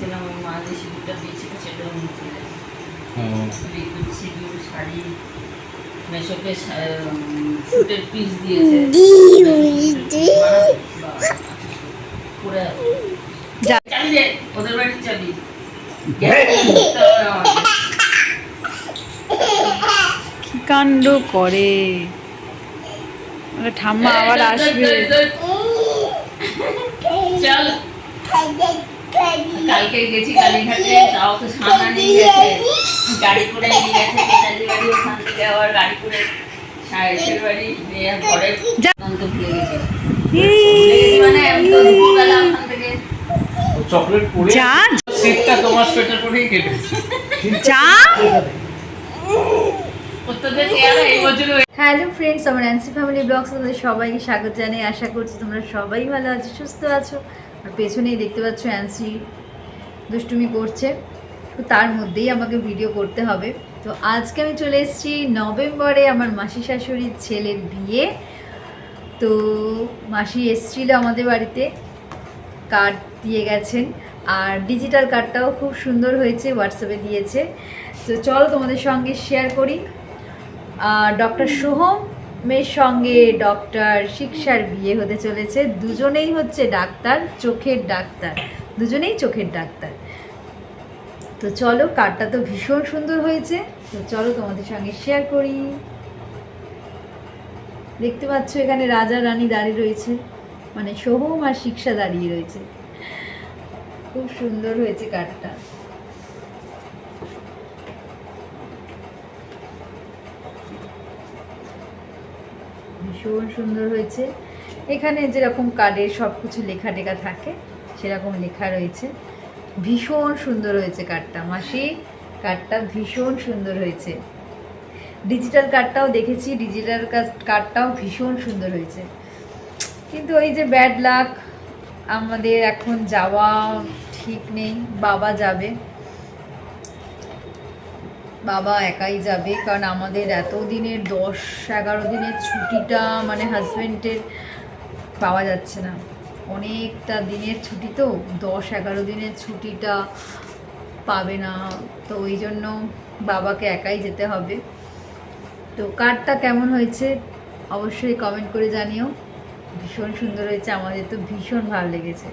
গেছিলাম আমার মা যে সিঁদুরটা দিয়েছিল সেটাও নিয়ে চলে বিদ্যুৎ সিঁদুর শাড়ি মেশোকে ফুটের পিস দিয়েছে। চাবি দে ওদের বাড়ির চাবি। কি কাণ্ড করে। ঠাম্মা আবার আসবে। চল। কালকে গেছি কালীঘাটে তাও তো সামনা নিয়ে গেছে। গাড়ি করে নিয়ে গেছে নেতাজি বাড়ি ওখান থেকে আবার গাড়ি করে সাহেবের বাড়ি নিয়ে পরে ভুলে গেছি। মানে আমি তো দুপুরবেলা ওখান থেকে। চকলেট পরে তোমার সোয়েটার পরেই কেটেছে এই বছর হ্যালো ফ্রেন্ডস আমার অ্যান্সি ফ্যামিলি ব্লগস তোমাদের সবাইকে স্বাগত জানাই। আশা করছি তোমরা সবাই ভালো আছো সুস্থ আছো। আর পেছনেই দেখতে পাচ্ছ অ্যান্সি দুষ্টুমি করছে। তো তার মধ্যেই আমাকে ভিডিও করতে হবে। তো আজকে আমি চলে এসেছি নভেম্বরে আমার মাসি শাশুড়ির ছেলের বিয়ে। তো মাসি এসেছিল আমাদের বাড়িতে কার্ড দিয়ে গেছেন। আর ডিজিটাল কার্ডটাও খুব সুন্দর হয়েছে হোয়াটসঅ্যাপে দিয়েছে। তো চলো তোমাদের সঙ্গে শেয়ার করি। ডক্টর সোহমের সঙ্গে ডক্টর শিক্ষার বিয়ে হতে চলেছে। দুজনেই হচ্ছে ডাক্তার, চোখের ডাক্তার। দুজনেই চোখের ডাক্তার। তো চলো কার্ডটা তো ভীষণ সুন্দর হয়েছে। তো চলো তোমাদের সঙ্গে শেয়ার করি। দেখতে পাচ্ছ এখানে রাজা রানী দাঁড়িয়ে রয়েছে। মানে সোহম আর শিক্ষা দাঁড়িয়ে রয়েছে। খুব সুন্দর হয়েছে কার্ডটা ভীষণ সুন্দর হয়েছে। এখানে যেরকম কার্ডের সব কিছু লেখা টেখা থাকে, সেরকম লেখা রয়েছে। ভীষণ সুন্দর হয়েছে কার্ডটা। মাসি, কার্ডটা ভীষণ সুন্দর হয়েছে। ডিজিটাল কার্ডটাও দেখেছি, ডিজিটাল কার্ডটাও ভীষণ সুন্দর হয়েছে। কিন্তু ওই যে ব্যাড লাক, আমাদের এখন যাওয়া ঠিক নেই, বাবা যাবে। বাবা একাই যাবে, কারণ আমাদের এত দিনের দশ, এগারো দিনের ছুটিটা মানে হাজব্যান্ডের পাওয়া যাচ্ছে না। অনেকটা দিনের ছুটি তো, দশ, এগারো দিনের ছুটিটা পাবে না। তো ওই জন্য বাবাকে একাই যেতে হবে। তো কার্ডটা কেমন হয়েছে অবশ্যই কমেন্ট করে জানিও। ভীষণ সুন্দর হয়েছে, আমাদের তো ভীষণ ভালো লেগেছে।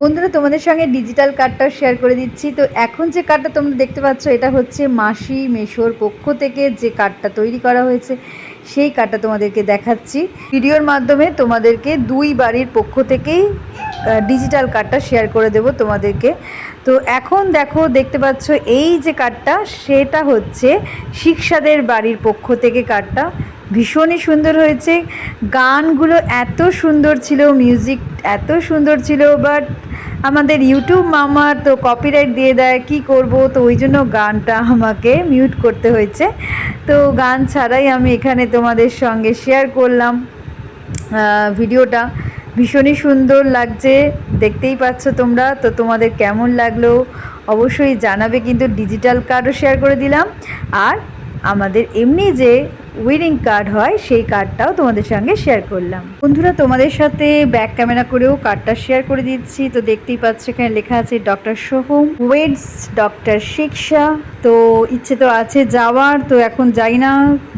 বন্ধুরা, তোমাদের সঙ্গে ডিজিটাল কার্ডটাও শেয়ার করে দিচ্ছি। তো এখন যে কার্ডটা তোমরা দেখতে পাচ্ছ, এটা হচ্ছে মাসি মেশোর পক্ষ থেকে যে কার্ডটা তৈরি করা হয়েছে, সেই কার্ডটা তোমাদেরকে দেখাচ্ছি। ভিডিওর মাধ্যমে তোমাদেরকে দুই বাড়ির পক্ষ থেকেই ডিজিটাল কার্ডটা শেয়ার করে দেব তোমাদেরকে। তো এখন দেখো, দেখতে পাচ্ছ, এই যে কার্ডটা সেটা হচ্ছে শিক্ষাদের বাড়ির পক্ষ থেকে কার্ডটা ভীষণই সুন্দর হয়েছে। গানগুলো এত সুন্দর ছিল মিউজিক এত সুন্দর ছিল বাট আমাদের ইউটিউব মামা তো কপিরাইট দিয়ে দেয়, কি করব? তো ওই জন্য গানটা আমাকে মিউট করতে হয়েছে। তো গান ছাড়াই আমি এখানে তোমাদের সঙ্গে শেয়ার করলাম ভিডিওটা। ভীষণই সুন্দর লাগছে, দেখতেই পাচ্ছ তোমরা। তো তোমাদের কেমন লাগল? অবশ্যই জানাবে, কিন্তু ডিজিটাল কার্ডও শেয়ার করে দিলাম। আর আমাদের এমনি যে উইডিং কার্ড হয়, সেই কার্ডটাও তোমাদের সঙ্গে শেয়ার করলাম। বন্ধুরা, তোমাদের সাথে ব্যাক ক্যামেরা করেও কার্ডটা শেয়ার করে দিচ্ছি। তো দেখতেই পাচ্ছ, এখানে লেখা আছে ডক্টর সোহম ওয়েডস ডক্টর শিক্ষা তো ইচ্ছে তো আছে যাওয়ার, তো এখন যাই না,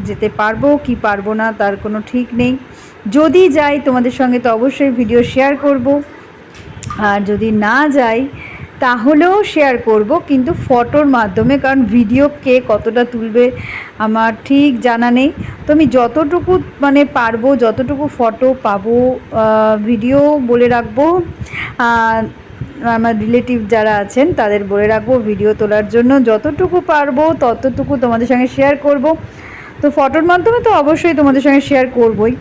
যেতে পারব কি পারব না, তার কোনো ঠিক নেই। যদি যাই, তোমাদের সঙ্গে তো অবশ্যই ভিডিও শেয়ার করব। আর যদি না যাই তাহলেও শেয়ার করব, কিন্তু ফটোর মাধ্যমে, কারণ ভিডিও কে কতটা তুলবে আমার ঠিক জানা নেই। তো আমি যতটুকু মানে পারব, যতটুকু ফটো পাবো ভিডিও বলে রাখব আমার রিলেটিভ যারা আছেন, তাদের বলে রাখব ভিডিও তোলার জন্য। যতটুকু পারব, ততটুকু তোমাদের সঙ্গে শেয়ার করব। তো ফটোর মাধ্যমে তো অবশ্যই তোমাদের সঙ্গে শেয়ার করবই।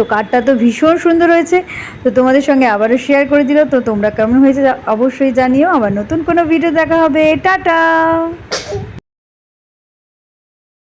তো কার্ডটা তো ভীষণ সুন্দর হয়েছে। তো তোমাদের সঙ্গে আবারও শেয়ার করে দিল। তো তোমরা কেমন হয়েছে অবশ্যই জানিও। আবার নতুন কোনো ভিডিও দেখা হবে। টাটা!